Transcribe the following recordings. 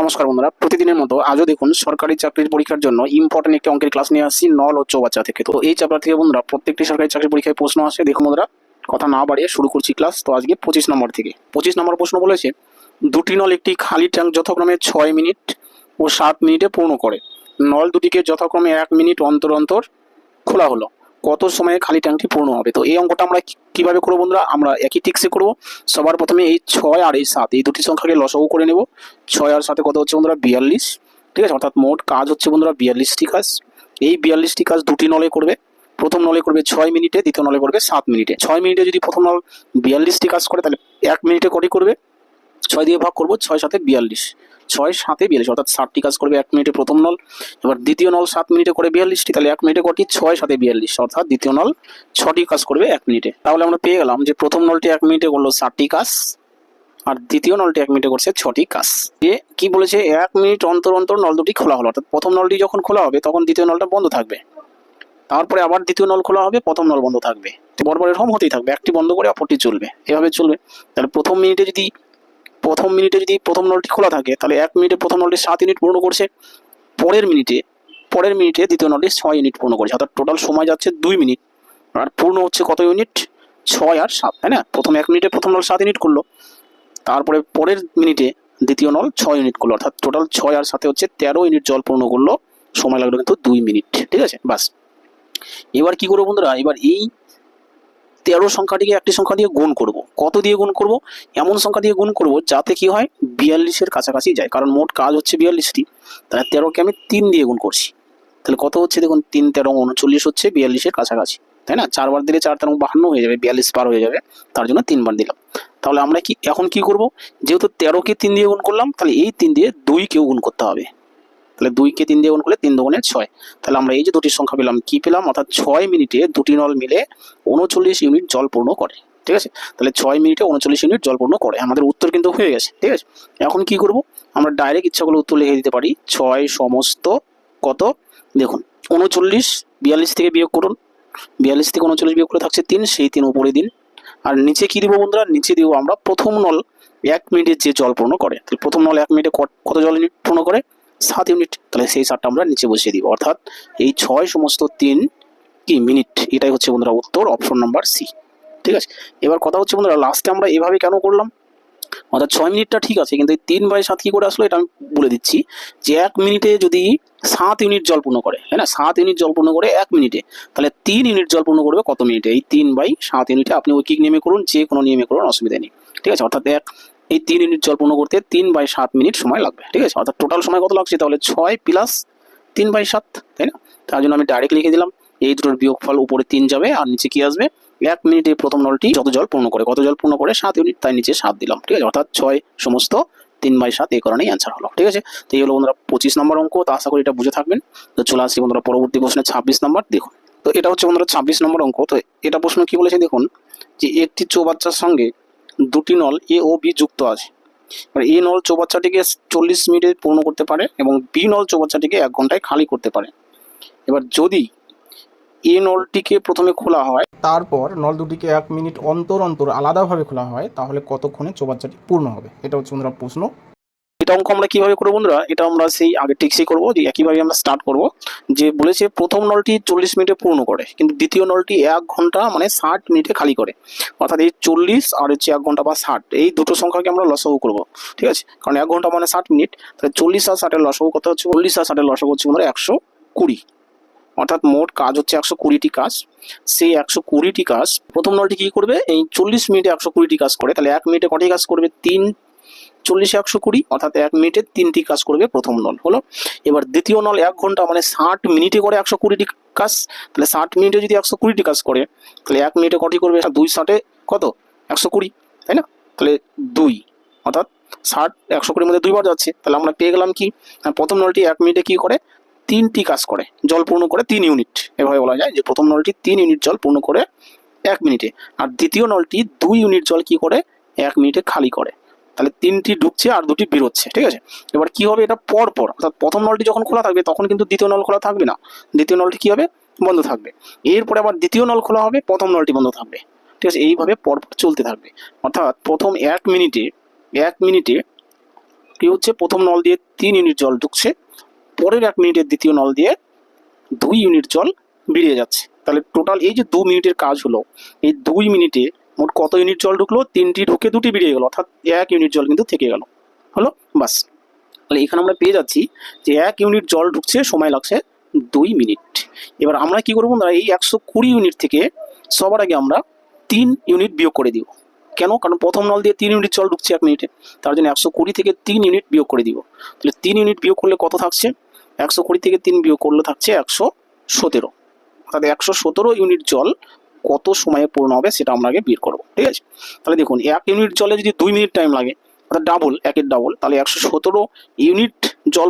নমস্কার বন্ধুরা, প্রতিদিনের মতো আজও দেখুন সরকারি চাকরির পরীক্ষার জন্য ইম্পর্টেন্ট একটি অঙ্কের ক্লাস নিয়ে আসছি নল ও চৌবাচ্চা থেকে। তো এই চ্যাপ্টার থেকে বন্ধুরা, প্রত্যেকটি সরকারি চাকরির পরীক্ষায় প্রশ্ন আসে। দেখুন বন্ধুরা, কথা না বাড়িয়ে শুরু করছি ক্লাস তো আজকে পঁচিশ নম্বর থেকে। পঁচিশ নম্বর প্রশ্ন বলেছে, দুটি নল একটি খালি ট্যাঙ্ক যথাক্রমে ছয় মিনিট ও সাত মিনিটে পূর্ণ করে। নল দুটিকে যথাক্রমে এক মিনিট অন্তর অন্তর খোলা হলো। কত সময়ে খালি ট্যাঙ্কটি পূর্ণ হবে? তো এই অঙ্কটা আমরা কীভাবে করব বন্ধুরা? আমরা একই টিক্সে করব। সবার প্রথমে এই ছয় আর এই সাত, এই দুটি সংখ্যাকে লসাগু করে নেব। ছয় আর সাথে কত হচ্ছে বন্ধুরা? বিয়াল্লিশ। ঠিক আছে? অর্থাৎ মোট কাজ হচ্ছে বন্ধুরা বিয়াল্লিশটি কাজ। এই বিয়াল্লিশটি কাজ দুটি নলে করবে। প্রথম নলে করবে ছয় মিনিটে, দ্বিতীয় নলে করবে সাত মিনিটে। ছয় মিনিটে যদি প্রথম নল বিয়াল্লিশটি কাজ করে, তাহলে এক মিনিটে কটি করবে? ছয় দিয়ে ভাগ করব, ছয় সাথে বিয়াল্লিশ। ছয় সাথে বিয়াল্লিশ, অর্থাৎ ষাটটি কাজ করবে এক মিনিটে প্রথম নল, এবার দ্বিতীয় নল সাত মিনিটে করে বিয়াল্লিশটি, তাহলে এক মিনিটে কটি? ছয় সাথে বিয়াল্লিশ, অর্থাৎ দ্বিতীয় নল ছটি কাজ করবে এক মিনিটে। তাহলে আমরা পেয়ে গেলাম যে প্রথম নলটি এক মিনিটে করল ষাটটি কাজ, আর দ্বিতীয় নলটি এক মিনিটে করছে ছটি কাজ। যে কি বলেছে? এক মিনিট অন্তর অন্তর নল দুটি খোলা হলো, অর্থাৎ প্রথম নলটি যখন খোলা হবে, তখন দ্বিতীয় নলটা বন্ধ থাকবে। তারপরে আবার দ্বিতীয় নল খোলা হবে, প্রথম নল বন্ধ থাকবে। বরাবর এরকম হতেই থাকবে, একটি বন্ধ করে অপরটি চলবে, এভাবে চলবে। তাহলে প্রথম মিনিটে যদি প্রথম মিনিটে যদি প্রথম নলটি খোলা থাকে, তাহলে এক মিনিটে প্রথম নলটি সাত ইউনিট পূর্ণ করছে, পরের মিনিটে পরের মিনিটে দ্বিতীয় নলটি ছয় ইউনিট পূর্ণ করছে, অর্থাৎ টোটাল সময় যাচ্ছে দুই মিনিট, আর পূর্ণ হচ্ছে কত ইউনিট ছয় আর সাত, তাই না? প্রথম এক মিনিটে প্রথম নল সাত ইউনিট করল, তারপরে পরের মিনিটে দ্বিতীয় নল ছয় ইউনিট করল, অর্থাৎ টোটাল ছয় আর সাথে হচ্ছে তেরো ইউনিট জল পূর্ণ করল, সময় লাগল কিন্তু দুই মিনিট, ঠিক আছে? বাস এবার কি করব বন্ধুরা? এবার এই তেরো সংখ্যাটিকে একটি সংখ্যা দিয়ে গুণ করব। কত দিয়ে গুণ করব? এমন সংখ্যা দিয়ে গুণ করব যাতে কি হয়? বিয়াল্লিশের কাছাকাছি যায়। কারণ মোট কাজ হচ্ছে বিয়াল্লিশটি। তাহলে তেরোকে আমি তিন দিয়ে গুণ করছি। তাহলে কত হচ্ছে? দেখুন, তিন, তেরো, উনচল্লিশ হচ্ছে বিয়াল্লিশের কাছাকাছি। তাই না? চারবার দিলে চার, তেরো, বাহান্ন হয়ে যাবে। বিয়াল্লিশ পার হয়ে যাবে। তার জন্য তিনবার দিলাম। তাহলে আমরা কি এখন কি করব? যেহেতু তেরোকে তিন দিয়ে গুণ করলাম, তাহলে এই তিন দিয়ে দুইকেও গুণ করতে হবে। তাহলে দুইকে তিন দিয়ে গুণ করলে তিন দুগুণে ছয়। তাহলে আমরা এই যে দুটি সংখ্যা পেলাম, কি পেলাম? অর্থাৎ ছয় মিনিটে দুটি নল মিলে উনচল্লিশ ইউনিট জল পূর্ণ করে, ঠিক আছে? তাহলে ছয় মিনিটে উনচল্লিশ ইউনিট জল পূর্ণ করে, আমাদের উত্তর কিন্তু হয়ে গেছে, ঠিক আছে? এখন কি করব? আমরা ডাইরেক্ট ইচ্ছা করলে উত্তর লিখে দিতে পারি, ছয় সমস্ত কত? দেখুন, উনচল্লিশ বিয়াল্লিশ থেকে বিয়োগ করুন, বিয়াল্লিশ থেকে উনচল্লিশ বিয়োগ করে থাকছে তিন, সেই তিন উপরে দিন। আর নিচে কি দিব বন্ধুরা? নিচে দিব আমরা প্রথম নল এক মিনিটে যে জল পূর্ণ করে, তাহলে প্রথম নল এক মিনিটে কত- জল পূর্ণ করে? সাত ইউনিট, তাহলে সেই সাতটা আমরা নিচে বসিয়ে দিব। অর্থাৎ এই ছয় সমস্ত তিন কি মিনিট? এটাই হচ্ছে বন্ধুরা উত্তর অপশন নাম্বার সি ঠিক আছে? এবার কথা হচ্ছে বন্ধুরা লাস্টে আমরা এভাবে কেন করলাম? অর্থাৎ ছয় মিনিটটা ঠিক আছে, কিন্তু এই তিন বাই সাত কি করে আসলো এটা আমি বলে দিচ্ছি যে এক মিনিটে যদি সাত ইউনিট জল পূর্ণ করে হ্যাঁ সাত ইউনিট জল পূর্ণ করে এক মিনিটে, তাহলে তিন ইউনিট জল পূর্ণ করবে কত মিনিটে? এই তিন বাই সাত ইউনিটে আপনি ঐকিক নিয়মে করুন, যে কোনো নিয়মে করুন, অসুবিধা নেই। ঠিক আছে? অর্থাৎ এক এই তিন ইউনিট জল পূর্ণ করতে তিন বাই সাত মিনিট সময় লাগবে, ঠিক আছে? অর্থাৎ টোটাল সময় কত লাগছে? তাহলে ছয় প্লাস তিন বাই সাত, তাই না? তার জন্য আমি ডাইরেক্ট লিখে দিলাম, এই দুটোর বিয়োগফল উপরে তিন যাবে আর নিচে কি আসবে? এক মিনিটে প্রথম নলটি যত জল পূর্ণ করে, কত জল পূর্ণ করে? সাত ইউনিট তাই নিচে সাত দিলাম, ঠিক আছে? অর্থাৎ ছয় সমস্ত তিন বাই সাত এই কারণেই অ্যান্সার হলো, ঠিক আছে? তো এই হলো বন্ধুরা পঁচিশ নম্বর অঙ্ক, তো আশা করি এটা বুঝে থাকবেন। তো চলে আসছি বন্ধুরা পরবর্তী প্রশ্নে, ছাব্বিশ নম্বর, দেখুন। তো এটা হচ্ছে বন্ধুরা ছাব্বিশ নম্বর অঙ্ক, তো এটা প্রশ্ন কি বলেছে দেখুন? যে একটি চৌবাচ্চার সঙ্গে দুটি নল এ ও বি যুক্ত আছে। এবার এ নল চৌবাচ্চাটিকে চল্লিশ মিনিটে পূর্ণ করতে পারে এবং বি নল চৌবাচ্চাটিকে এক ঘন্টায় খালি করতে পারে। এবার যদি এ নলটিকে প্রথমে খোলা হয়, তারপর নল দুটিকে এক মিনিট অন্তর অন্তর আলাদাভাবে খোলা হয়, তাহলে কতক্ষণে চৌবাচ্চাটি পূর্ণ হবে? এটা হচ্ছে বন্ধুরা প্রশ্ন। এটা অঙ্ক আমরা কীভাবে করব বন্ধুরা? এটা আমরা সেই আগে টিক্সই করব, যে একইভাবে আমরা স্টার্ট করব। যে বলেছে, প্রথম নলটি চল্লিশ মিনিটে পূর্ণ করে, কিন্তু দ্বিতীয় নলটি এক ঘণ্টা মানে ষাট মিনিটে খালি করে। অর্থাৎ এই চল্লিশ আর হচ্ছে এক ঘণ্টা বা ষাট, এই দুটো সংখ্যাকে আমরা লসাগু করব, ঠিক আছে? কারণ এক ঘণ্টা মানে ষাট মিনিট, তাহলে চল্লিশ আর ষাটের লসাগু কত হচ্ছে? চল্লিশ আর ষাটের লসাগু হচ্ছে আমরা একশো কুড়ি। অর্থাৎ মোট কাজ হচ্ছে একশো কুড়িটি কাজ। সেই একশো কুড়িটি কাজ, প্রথম নলটি কি করবে? এই চল্লিশ মিনিটে একশো কুড়িটি কাজ করে, তাহলে এক মিনিটে কটি কাজ করবে? তিন চল্লিশে একশো কুড়ি, অর্থাৎ এক মিনিটে তিনটি কাজ করবে প্রথম নল, হলো? এবার দ্বিতীয় নল এক ঘণ্টা মানে ষাট মিনিটে করে একশো কুড়িটি কাজ, তাহলে ষাট মিনিটে যদি একশো কুড়িটি কাজ করে, তাহলে এক মিনিটে কটি করবে? দুই ষাটে কত? একশো কুড়ি, তাই না? তাহলে দুই, অর্থাৎ ষাট, একশো কুড়ির মধ্যে দুইবার যাচ্ছে, তাহলে আমরা পেয়ে গেলাম কি? প্রথম নলটি এক মিনিটে কি করে? তিনটি কাজ করে, জল পূর্ণ করে তিন ইউনিট, এভাবে বলা যায় যে প্রথম নলটি তিন ইউনিট জল পূর্ণ করে এক মিনিটে, আর দ্বিতীয় নলটি দুই ইউনিট জল কি করে? এক মিনিটে খালি করে। তাহলে তিনটি ঢুকছে আর দুটি বেরোচ্ছে, ঠিক আছে? এবার কি হবে? এটা পর পর অর্থাৎ প্রথম নলটি যখন খোলা থাকবে, তখন কিন্তু দ্বিতীয় নল খোলা থাকবে না। দ্বিতীয় নলটি কি হবে? বন্ধ থাকবে। এরপরে আবার দ্বিতীয় নল খোলা হবে, প্রথম নলটি বন্ধ থাকবে। ঠিক আছে? এইভাবে পর পর চলতে থাকবে। অর্থাৎ প্রথম এক মিনিটে এক মিনিটে কি হচ্ছে? প্রথম নল দিয়ে তিন ইউনিট জল ঢুকছে, পরের এক মিনিটের দ্বিতীয় নল দিয়ে দুই ইউনিট জল বেরিয়ে যাচ্ছে। তাহলে টোটাল এই যে দু মিনিটের কাজ হলো, এই দুই মিনিটে মোট কত ইউনিট জল ঢুকলো? তিনটি ঢুকে দুটি বেরিয়ে গেল, অর্থাৎ এক ইউনিট জল কিন্তু থেকে গেল। হলো? বাস। তাহলে এখানে আমরা পেয়ে যাচ্ছি যে এক ইউনিট জল ঢুকছে, সময় লাগছে দুই মিনিট এবার আমরা কি করব না এই একশো কুড়ি ইউনিট থেকে সবার আগে আমরা তিন ইউনিট বিয়োগ করে দিব। কেন? কারণ প্রথম নল দিয়ে তিন ইউনিট জল ঢুকছে এক মিনিটে তার জন্য একশো কুড়ি থেকে তিন ইউনিট বিয়োগ করে দিব। তাহলে তিন ইউনিট বিয়োগ করলে কত থাকছে? একশো কুড়ি থেকে তিন বিয়োগ করলে থাকছে একশো সতেরো। অর্থাৎ একশো সতেরো ইউনিট জল কত সময়ে পূর্ণ হবে সেটা আমরা আগে বের করব, ঠিক আছে? তাহলে দেখুন, এক ইউনিট জলে যদি দুই মিনিট টাইম লাগে, অর্থাৎ ডাবল একের ডাবল তাহলে একশো সতেরো ইউনিট জল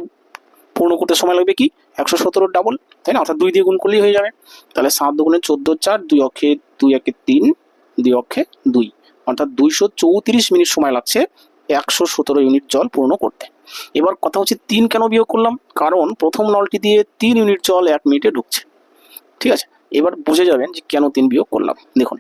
পূর্ণ করতে সময় লাগবে কি? একশো সতেরো ডাবল তাই না? অর্থাৎ দুই দিয়ে গুণ করলেই হয়ে যাবে। তাহলে সাত দুগুণে চোদ্দ চার, দুই অক্ষে দুই, একে তিন, দুই অক্ষে দুই। অর্থাৎ দুইশো চৌত্রিশ মিনিট সময় লাগছে একশো সতেরো ইউনিট জল পূর্ণ করতে। এবার কথা হচ্ছে তিন কেন বিয়োগ করলাম? কারণ প্রথম নলটি দিয়ে তিন ইউনিট জল এক মিনিটে ঢুকছে। ঠিক আছে? এবার বুঝে যাবেন যে কেন তিন বিয়োগ করলাম। দেখুন,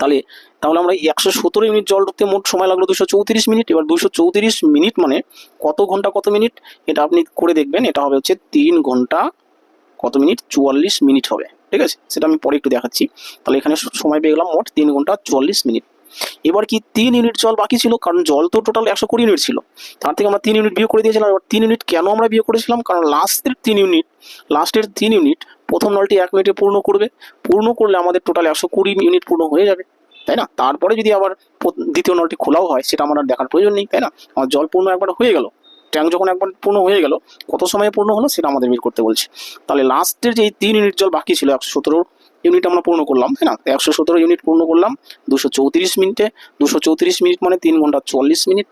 তাহলে তাহলে আমরা একশো সতেরো ইউনিট জল ঢুকতে মোট সময় লাগল দুশো চৌত্রিশ মিনিট। এবার দুশো চৌত্রিশ মিনিট মানে কত ঘণ্টা কত মিনিট? এটা আপনি করে দেখবেন, এটা হবে হচ্ছে তিন ঘণ্টা কত মিনিট? চুয়াল্লিশ মিনিট হবে, ঠিক আছে? সেটা আমি পরে একটু দেখাচ্ছি। তাহলে এখানে সময় পেয়ে গেলাম মোট তিন ঘণ্টা চুয়াল্লিশ মিনিট। এবার কি তিন ইউনিট জল বাকি ছিল? কারণ জল তো টোটাল একশো কুড়ি ইউনিট ছিল। তার থেকে আমরা তিন ইউনিট বিয়োগ করে দিয়েছিলাম, এবার তিন ইউনিট কেন আমরা বিয়োগ করেছিলাম? কারণ লাস্টের তিন ইউনিট লাস্টের তিন ইউনিট প্রথম নলটি এক মিনিটে পূর্ণ করবে। পূর্ণ করলে আমাদের টোটাল একশো কুড়ি ইউনিট পূর্ণ হয়ে যাবে, তাই না? তারপরে যদি আবার দ্বিতীয় নলটি খোলাও হয়, সেটা আমার আর দেখার প্রয়োজন নেই, তাই না? আমার জল পূর্ণ একবার হয়ে গেল ট্যাঙ্ক যখন একবার পূর্ণ হয়ে গেল, কত সময়ে পূর্ণ হলো সেটা আমাদের বের করতে বলছে। তাহলে লাস্টের যে তিন ইউনিট জল বাকি ছিল, একশো সতেরো ইউনিট আমরা পূর্ণ করলাম, তাই না? একশো সতেরো ইউনিট পূর্ণ করলাম, দুশো চৌত্রিশ মিনিটে দুশো চৌত্রিশ মিনিট মানে তিন ঘণ্টা চল্লিশ মিনিট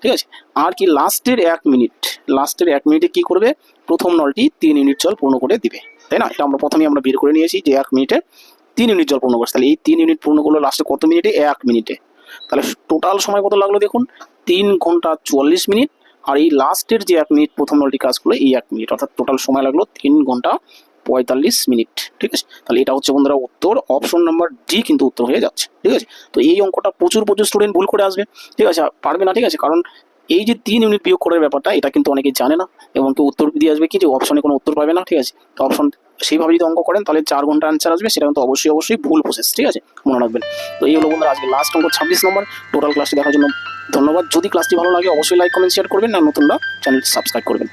ঠিক আছে? আর কি লাস্টের এক মিনিট লাস্টের এক মিনিটে কি করবে? প্রথম নলটি তিন ইউনিট জল পূর্ণ করে দিবে, তাই না? এটা আমরা প্রথমেই আমরা বের করে নিয়েছি যে এক মিনিটে তিন ইউনিট জল পূর্ণ করছে। তাহলে এই তিন ইউনিট পূর্ণ করল লাস্টে কত মিনিটে? এক মিনিটে। তাহলে টোটাল সময় কত লাগল দেখুন? তিন ঘণ্টা চুয়াল্লিশ মিনিট। আর এই লাস্টের যে এক মিনিট প্রথম নলটি কাজ করল, এই এক মিনিট। অর্থাৎ টোটাল সময় লাগল তিন ঘণ্টা পঁয়তাল্লিশ মিনিট। ঠিক আছে? তাহলে এটা হচ্ছে বন্ধুরা উত্তর। অপশন নাম্বার ডি কিন্তু উত্তর হয়ে যাচ্ছে। ঠিক আছে? তো এই অঙ্কটা প্রচুর প্রচুর স্টুডেন্ট ভুল করে আসবে। ঠিক আছে? পারবে না, ঠিক আছে? কারণ এই যে তিন ইউনিট বিয়োগ করার ব্যাপারটা, এটা কিন্তু অনেকে জানে না এবং কেউ উত্তর দিয়ে আসবে কি যে অপশনে কোনো উত্তর পাবে না, ঠিক আছে? তো অপশন সেইভাবে যদি অঙ্ক করেন, তাহলে চার ঘণ্টা আনসার আসবে, সেটা কিন্তু অবশ্যই অবশ্যই ভুল প্রসেস ঠিক আছে? মনে রাখবেন। তো এই হলো বন্ধুরা আজকে লাস্ট অঙ্ক, ছাব্বিশ নম্বর টোটাল ক্লাসটি দেখার জন্য ধন্যবাদ। যদি ক্লাসটি ভালো লাগে, অবশ্যই লাইক কমেন্ট শেয়ার করবেন। আর নতুনরা চ্যানেল সাবস্ক্রাইব করবেন।